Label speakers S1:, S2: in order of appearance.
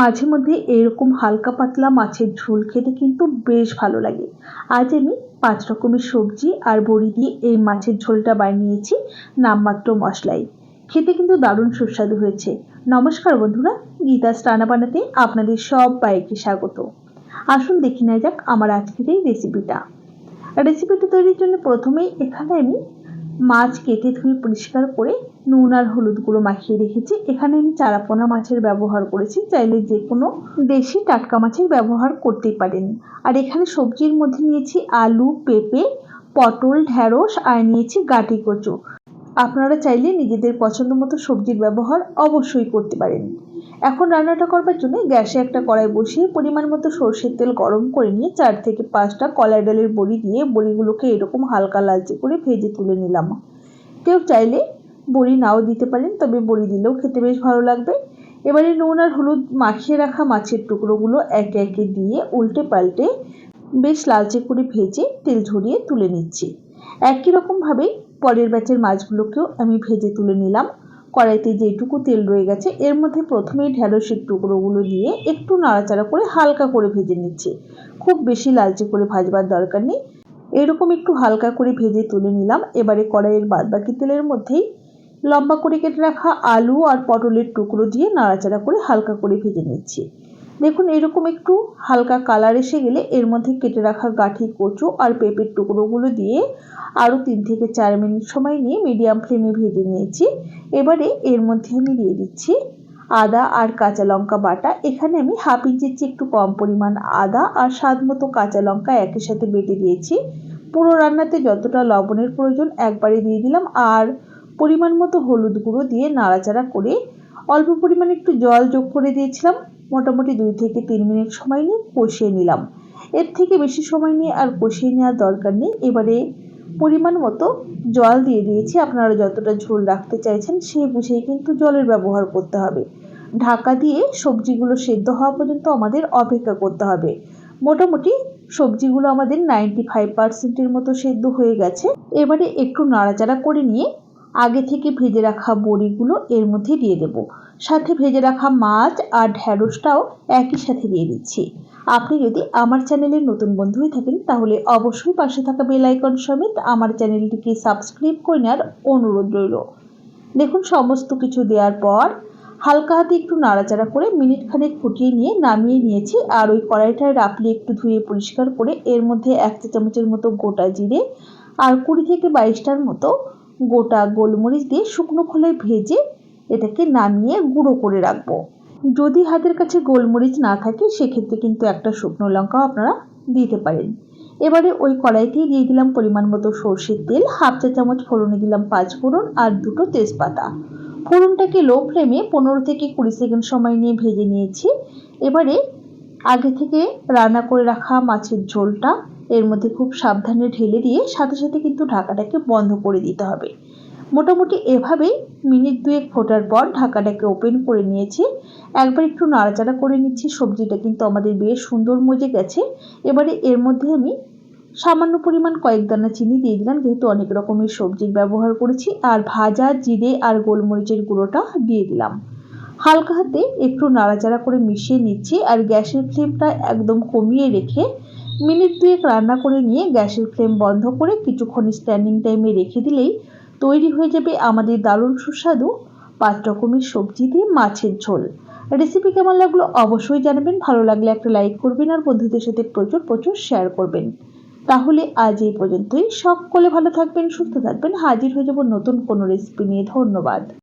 S1: মাঝে মধ্যে এরকম হালকা পাতলা মাছের ঝোল খেতে কিন্তু বেশ ভালো লাগে। আজ আমি পাঁচ রকমের সবজি আর বড়ি দিয়ে এই মাছের ঝোলটা বানিয়েছি নামমাত্র মশলাই খেতে কিন্তু দারুণ সুস্বাদু হয়েছে। নমস্কার বন্ধুরা, গীতাস রান্না বানাতে আপনাদের সব বাইকে স্বাগত। আসুন দেখি না যাক আমার আজকের এই রেসিপিটা রেসিপিটা তৈরির জন্য প্রথমেই এখানে আমি মাছ কেটে ধুয়ে পরিষ্কার করে নুন আর হলুদ গুঁড়ো মাখিয়ে রেখেছি। এখানে আমি চারাপোনা মাছের ব্যবহার করেছি, চাইলে যে কোনো দেশি টাটকা মাছের ব্যবহার করতেই পারেন। আর এখানে সবজির মধ্যে নিয়েছি আলু, পেঁপে, পটল ঢ্যাঁড়স আর নিয়েছি গাটি কচু। আপনারা চাইলে নিজেদের পছন্দ মতো সবজির ব্যবহার অবশ্যই করতে পারেন। এখন রান্নাটা করবার জন্য গ্যাসে একটা কড়াই বসিয়ে পরিমাণ মতো সর্ষের তেল গরম করে নিয়ে চার থেকে পাঁচটা কলাই ডালের বড়ি দিয়ে বড়িগুলোকে এরকম হালকা লালচে করে ভেজে তুলে নিলাম। কেউ চাইলে বড়ি নাও দিতে পারেন, তবে বড়ি দিলেও খেতে বেশ ভালো লাগবে। এবারে নুন আর হলুদ মাখিয়ে রাখা মাছের টুকরোগুলো একে একে দিয়ে উল্টে পাল্টে বেশ লালচে করে ভেজে তেল ঝরিয়ে তুলে নিচ্ছি। একই রকমভাবেই পরের ব্যাচের মাছগুলোকেও আমি ভেজে তুলে নিলাম। কড়াইতে যেটুকু তেল রয়ে গেছে, এর মধ্যে প্রথমেই ঢ্যাঁড়সের টুকরোগুলো দিয়ে একটু নাড়াচাড়া করে হালকা করে ভেজে নিচ্ছি। খুব বেশি লালচে করে ভাজবার দরকার নেই। এরকম একটু হালকা করে ভেজে তুলে নিলাম। এবারে কড়াইয়ের বাদবাকি তেলের মধ্যেই লম্বা করে কেটে রাখা আলু আর পটলের টুকরো দিয়ে নাড়াচাড়া করে হালকা করে ভেজে নিচ্ছি। দেখুন, এরকম একটু হালকা কালার এসে গেলে এর মধ্যে কেটে রাখা গাঠি, কচু আর পেঁপের টুকরোগুলো দিয়ে আরও তিন থেকে চার মিনিট সময় নিয়ে মিডিয়াম ফ্লেমে ভেজে নিয়েছি। এবারে এর মধ্যে আমি দিয়ে দিচ্ছি আদা আর কাঁচা লঙ্কা বাটা। এখানে আমি হাফ ইঞ্চির চেয়ে একটু কম পরিমাণ আদা আর স্বাদ মতো কাঁচা লঙ্কা একই সাথে বেটে দিয়েছি। পুরো রান্নাতে যতটা লবণের প্রয়োজন একবারে দিয়ে দিলাম আর পরিমাণ মতো হলুদ গুঁড়ো দিয়ে নাড়াচাড়া করে অল্প পরিমাণে একটু জল যোগ করে দিয়েছিলাম। মোটামুটি দুই থেকে তিন মিনিট সময় নিয়ে কষিয়ে নিলাম। এর থেকে বেশি সময় নিয়ে আর কষিয়ে নেওয়ার দরকার নেই। এবারে পরিমাণ মতো জল দিয়ে দিয়েছি। আপনারা যতটা ঝোল রাখতে চাইছেন সেই বুঝেই কিন্তু জলের ব্যবহার করতে হবে। ঢাকা দিয়ে সবজিগুলো সেদ্ধ হওয়া পর্যন্ত আমাদের অপেক্ষা করতে হবে। মোটামুটি সবজিগুলো আমাদের নাইনটি ফাইভ পার্সেন্টের মতো সেদ্ধ হয়ে গেছে। এবারে একটু নাড়াচাড়া করে নিয়ে আগে থেকে ভেজে রাখা বড়িগুলো এর মধ্যে দিয়ে দেব। সাথে ভেজে রাখা মাছ আর ঢ্যাঁড়সটাও একই সাথে দিয়ে দিচ্ছি। আপনি যদি আমার চ্যানেলের নতুন বন্ধু হয়ে থাকেন, তাহলে অবশ্যই পাশে থাকা বেল আইকন সমেত আমার চ্যানেলটিকে সাবস্ক্রাইব করে নেওয়ার অনুরোধ রইল। দেখুন, সমস্ত কিছু দেওয়ার পর হালকা হাতে একটু নাড়াচাড়া করে মিনিট খানেক ফুটিয়ে নিয়ে নামিয়ে নিয়েছি আর ওই কড়াইটায় রাপলি একটু ধুয়ে পরিষ্কার করে এর মধ্যে এক চা চামচের মতো গোটা জিরে আর কুড়ি থেকে বাইশটার মতো গোটা গোলমরিচ দিয়ে শুকনো খোলায় ভেজে এটাকে নামিয়ে গুঁড়ো করে রাখব। যদি হাতের কাছে গোলমরিচ না থাকে, সেক্ষেত্রে কিন্তু একটা শুকনো লঙ্কাও আপনারা দিতে পারেন। এবারে ওই কড়াইতেই দিয়ে দিলাম পরিমাণ মতো সর্ষের তেল, হাফ চা চামচ ফোড়নে দিলাম পাঁচ ফোড়ন আর দুটো তেজপাতা। ফোড়নটাকে লো ফ্লেমে পনেরো থেকে কুড়ি সেকেন্ড সময় নিয়ে ভেজে নিয়েছি। এবারে আগে থেকে রান্না করে রাখা মাছের ঝোলটা এর মধ্যে খুব সাবধানে ঢেলে দিয়ে সাথে সাথে কিন্তু ঢাকাটাকে বন্ধ করে দিতে হবে। মোটামুটি এভাবেই মিনিট দুয়েক ফোটার পর ঢাকাটাকে ওপেন করে নিয়েছি। একবার একটু নাড়াচাড়া করে নিচ্ছি, সবজিটা কিন্তু আমাদের বেশ সুন্দর মজে গেছে। এবারে এর মধ্যে আমি সামান্য পরিমাণ কয়েক দানা চিনি দিয়ে দিলাম, যেহেতু অনেক রকমের সবজির ব্যবহার করেছি। আর ভাজা, জিরে আর গোলমরিচের গুঁড়োটা দিয়ে দিলাম। হালকা হাতে একটু নাড়াচাড়া করে মিশিয়ে নিচ্ছি আর গ্যাসের ফ্লেমটা একদম কমিয়ে রেখে মিনিট দুয়েক রান্না করে নিয়ে গ্যাসের ফ্লেম বন্ধ করে কিছুক্ষণ স্ট্যান্ডিং টাইমে রেখে দিলেই তৈরি হয়ে যাবে আমাদের দারুণ সুস্বাদু পাঁচ রকমের সবজি দিয়ে মাছের ঝোল। রেসিপি কেমন লাগল অবশ্যই জানাবেন। ভালো লাগলে একটা লাইক করবেন আর বন্ধুদের সাথে প্রচুর প্রচুর শেয়ার করবেন। তাহলে আজ এই পর্যন্তই। সকলে ভালো থাকবেন, সুস্থ থাকবেন। হাজির হয়ে যাব নতুন কোনো রেসিপি নিয়ে। ধন্যবাদ।